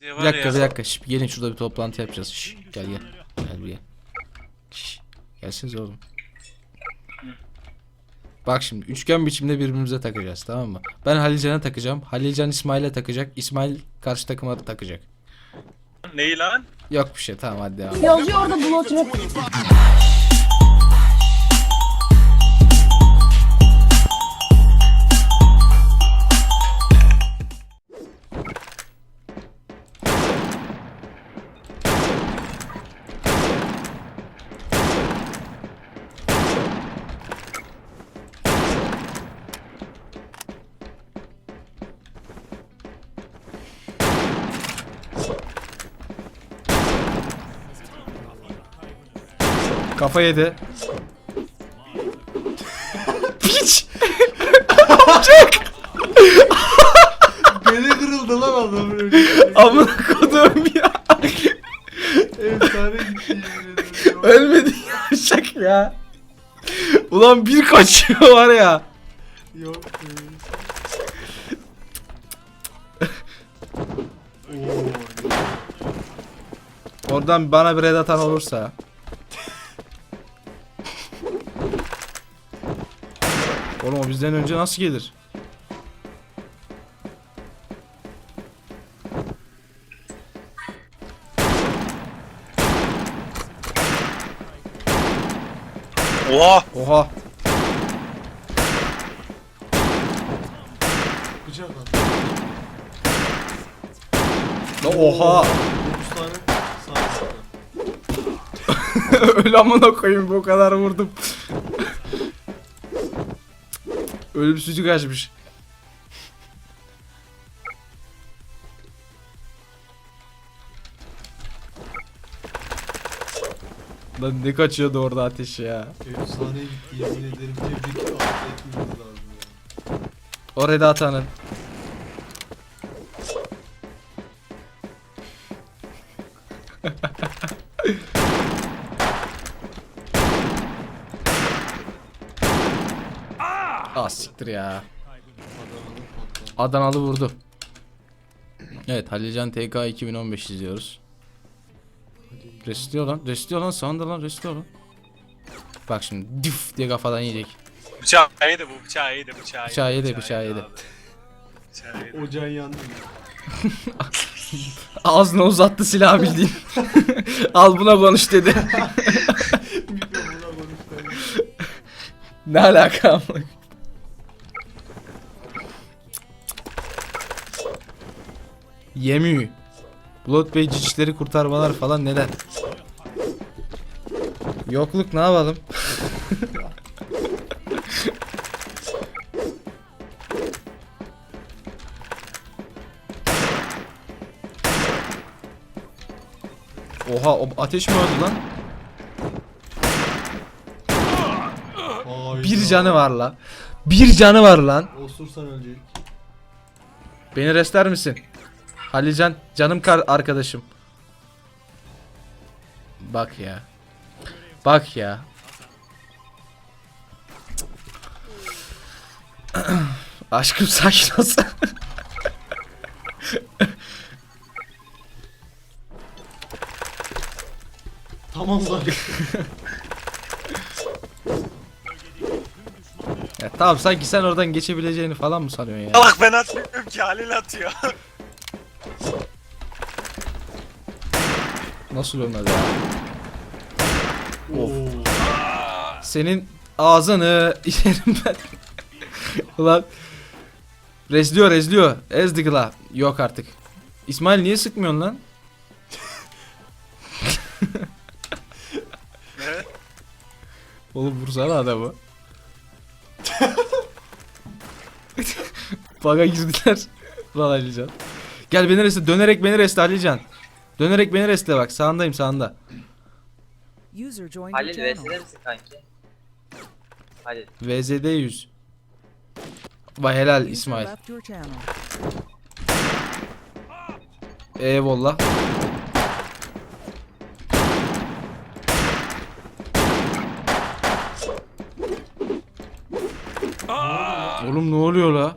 Bir dakika ya. bir dakika. Şş, gelin şurada bir toplantı yapacağız. Şş, gel gel. Gel buraya. Şş, gelsiniz oğlum. Bak şimdi üçgen biçimde birbirimize takacağız tamam mı? Ben Halilcan'a takacağım. Halilcan İsmail'e takacak. İsmail karşı takıma takacak. Neyi lan? Yok bir şey tamam hadi devam. Yazıyor orada Blood Rap. Kafa yedi. Piç! Beni kırıldı lan adam öyle. Amına kodum ya. Efsane ederim. Ölmedi ya şak ya. Ulan bir kaçıyor var ya. Yok. Oradan bana bir red atan olursa. O bizden önce nasıl gelir? Oha! Oha. Bıçak. La oha. 9 tane sağ. Öyle amına koyayım bu kadar vurdum. Ölümsüzlük kaçmış. Lan ne kaçıyordu orada ateş ya. Efsane gitti yemin ederim. Tebrik etmemiz lazım ya. O red atanın. Siktir ya. Adanalı vurdu. Evet Halilcan TK 2015 izliyoruz. Restliyor lan. Restliyor lan. Sağında lan. Restliyor lan. Bak şimdi dif diye kafadan yiyecek. Bıçağı yedi bu bıçağı yedi bıçağı yedi. Bıçağı yedi, bıçağı yedi. Bıçağı yedi. Ocağın yandı. Ağzına uzattı silahı bildiğin. Al buna konuş dedi. Ne alaka ama. Yemiyor. Blood Bey cicişleri kurtarmalar falan neler? Yokluk ne yapalım? Oha o ateş mi öldü lan? Hayda. Bir canı var lan. Bir canı var lan. Osursan ölecek. Beni restler misin? Halilcan canım kar arkadaşım. Bak ya. Bak ya. Aşkım sakin olsun. Tamam lan. ya tamam sanki sen oradan geçebileceğini falan mı sanıyorsun ya? Salak ben atmıyorum ki Halil atıyor. Nasıl ölmedi? Oo. Senin ağzını yerim ben. Ulan. Rezliyor rezliyor. Ezdik la. Yok artık. İsmail niye sıkmıyorsun lan? Oğlum vursana adamı. Baga girdiler. Lan Alican. Gel beni resle. Dönerek beni resle Alican. Dönerek beni resle bak. Sağındayım sağında. User joined your Halil channel. VS'de misin kanki? Halil. VZD 100. Vay helal User İsmail. left your channel. Eyvallah. Oğlum ne oluyor la?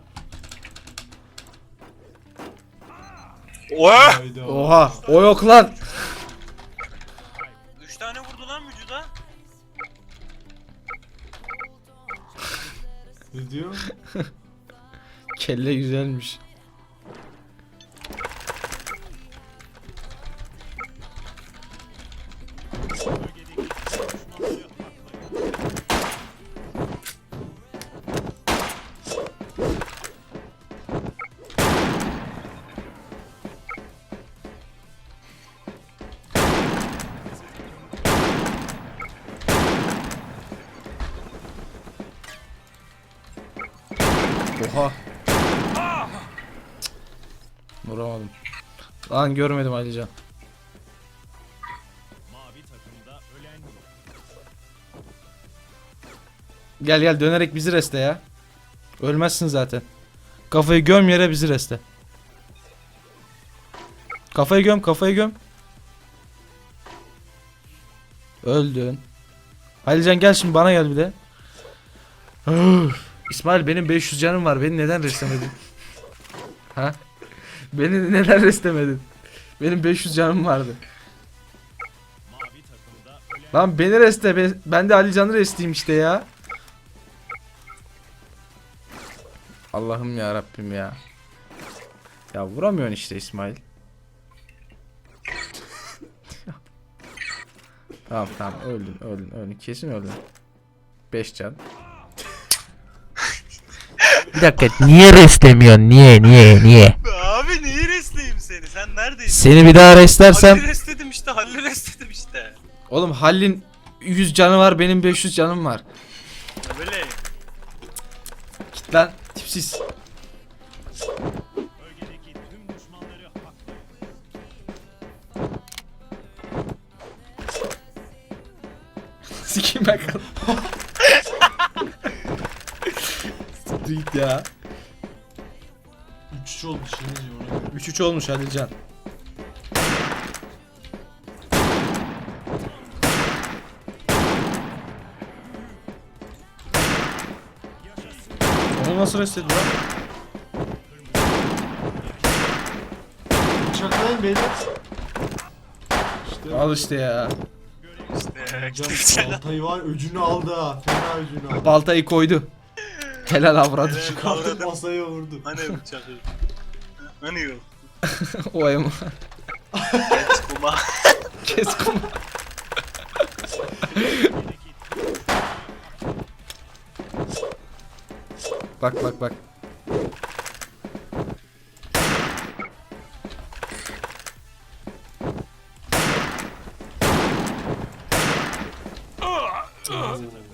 Oha! Hayda. Oha o yok lan. 3 tane vurdu lan vücuda. Ne diyor? Kelle güzelmiş. Oha. Vuramadım. Lan görmedim Alican. Gel gel dönerek bizi reste ya. Ölmezsin zaten. Kafayı göm yere bizi reste. Kafayı göm kafayı göm. Öldün. Alican gel şimdi bana gel bir de. İsmail benim 500 canım var. Beni neden restemedin? ha? Beni neden restemedin? Benim 500 canım vardı. Lan beni reste. be- Ben de Ali Can'ı resteyim işte ya. Allah'ım ya Rabbim ya. Ya vuramıyorsun işte İsmail. tamam tamam öldün öldün öldün kesin öldün. 5 can. Bir dakika niye restlemiyorsun? Niye niye niye? Abi neyi restleyeyim seni? Sen neredeydin? Seni bir daha restlersem Halil'i restledim işte. Halil'i restledim işte. Oğlum Hallin 100 canı var benim 500 canım var. Böyle. Git lan tipsiz. Sikeyim ben kaldım. Git ya. 3 oldu şimdi ona göre. 3-3 olmuş Halilcan. Onu nasıl restledi lan? Bıçaklayın beyler. İşte Al işte ya. İşte. Can Can baltayı var öcünü aldı ha. Fena öcünü aldı. Baltayı koydu. Helal avradı. Kavradım. masaya vurdu. Hani bıçak? Hani yok? o ema. Geç kuma. Kes kuma. bak bak bak.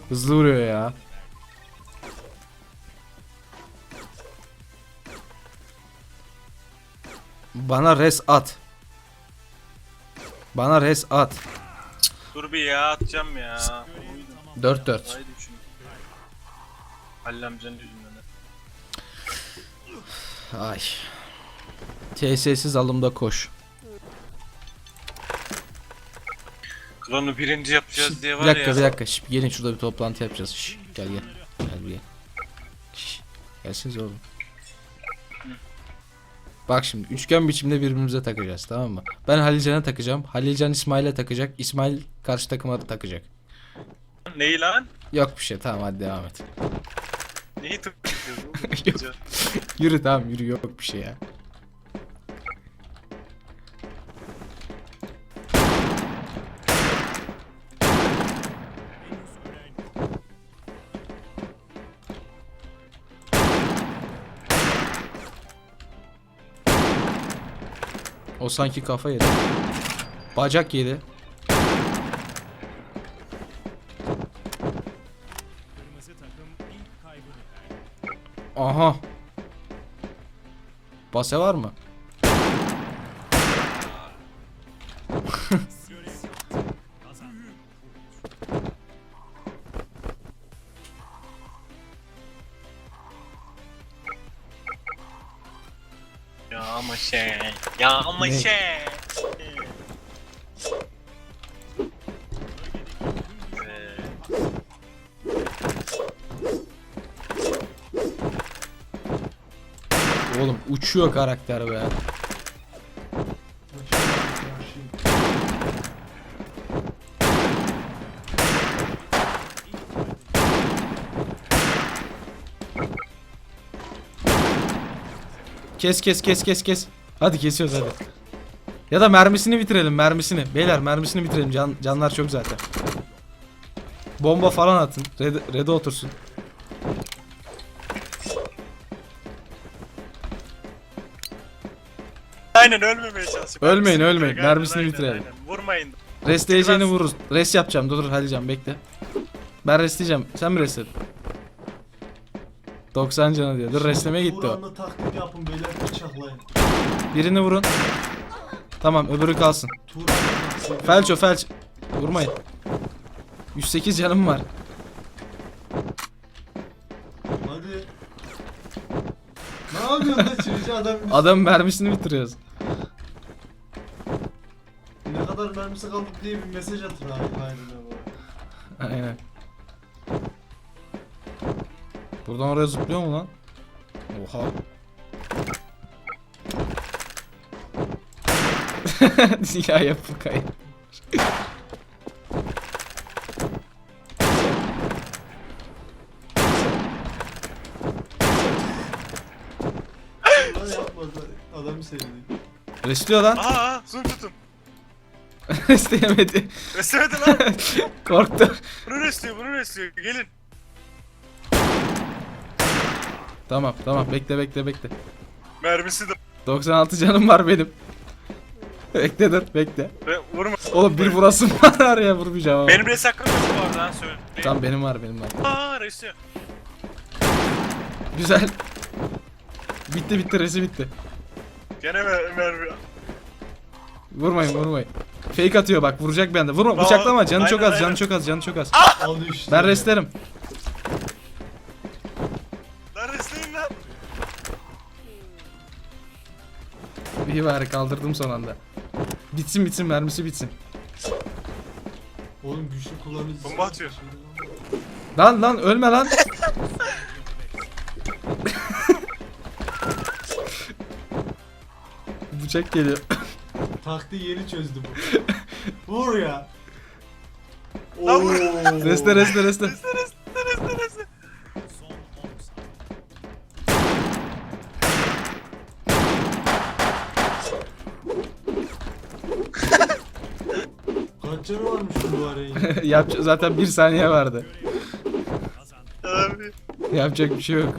Hızlı vuruyor ya. Bana res at. Bana res at. Dur bir ya atacağım ya. 4-4. Haydi düşün. Halil amcanın yüzünden. Ay. TS'siz alımda koş. Klonu birinci yapacağız Şş, diye bir var dakika ya. bir dakika. Şş, gelin şurada bir toplantı yapacağız. Şş, gel gel. Gel buraya. Şş, gelsiniz oğlum. Bak şimdi üçgen biçimde birbirimize takacağız tamam mı? Ben Halilcan'a takacağım. Halilcan İsmail'e takacak. İsmail karşı takıma takacak. Neyi lan? Yok bir şey tamam hadi devam et. Neyi oğlum? Yürü tamam yürü yok bir şey ya. O sanki kafa yedi. Bacak yedi. Aha. Base var mı? Ya ama şey. Ya ama Ne? şey. Oğlum uçuyor karakter be. Kes kes kes kes kes. Hadi kesiyoruz hadi. Ya da mermisini bitirelim mermisini. Beyler mermisini bitirelim. Can, canlar çok zaten. Bomba falan atın. Red, red'e otursun. Aynen ölmemeye çalışıyorum. Ölmeyin, ölmeyin. bitirin, Mermisini aynen, bitirelim. aynen. Vurmayın. Restleyeceğini vururuz. Rest yapacağım. Dur dur Halilcan bekle. Ben restleyeceğim. Sen mi restledin? 90 canı diyor. Dur restlemeye gitti o. Buranla yapın beyler bıçaklayın. Birini vurun. Tamam öbürü kalsın. Turan'la Felç o felç. Vurmayın. 108 canım var. Hadi. Ne yapıyorsun lan çürücü adam? Adam mermisini bitiriyoruz. Ne kadar mermisi kaldı diye bir mesaj atın abi bu. Aynen. Buradan oraya zıplıyor mu lan? Oha. ya yapı kayıp. Adamı sevdi. Restliyor lan. Aa, zoom tutun. Restleyemedi. Reslemedi lan. Korktu. bunu resliyor bunu resliyor. Gelin. Tamam tamam bekle bekle bekle. Mermisi de. 96 canım var benim. bekle dur bekle. Ve vurma. Oğlum bir vurasım var araya vurmayacağım ama. Benim res hakkım yok bu arada ha söyle. Tamam benim var benim var. Aa resliyor. Güzel. Bitti bitti resi bitti. Gene mer mermi. Vurmayın vurmayın. Fake atıyor bak vuracak bende. Vurma bıçaklama canı çok az canı çok az canı çok az. Al işte. Ben restlerim. Lan. İyi bari kaldırdım son anda. Bitsin bitsin mermisi bitsin. Oğlum güçlü kullanıcı. Bomba atıyor. Lan lan ölme lan. Bıçak geliyor. Taktiği yeni çözdü bu. Vur ya. Lan vur. Oo. Reste reste reste. Resle Yapacak zaten bir saniye vardı. Abi. Yapacak bir şey yok.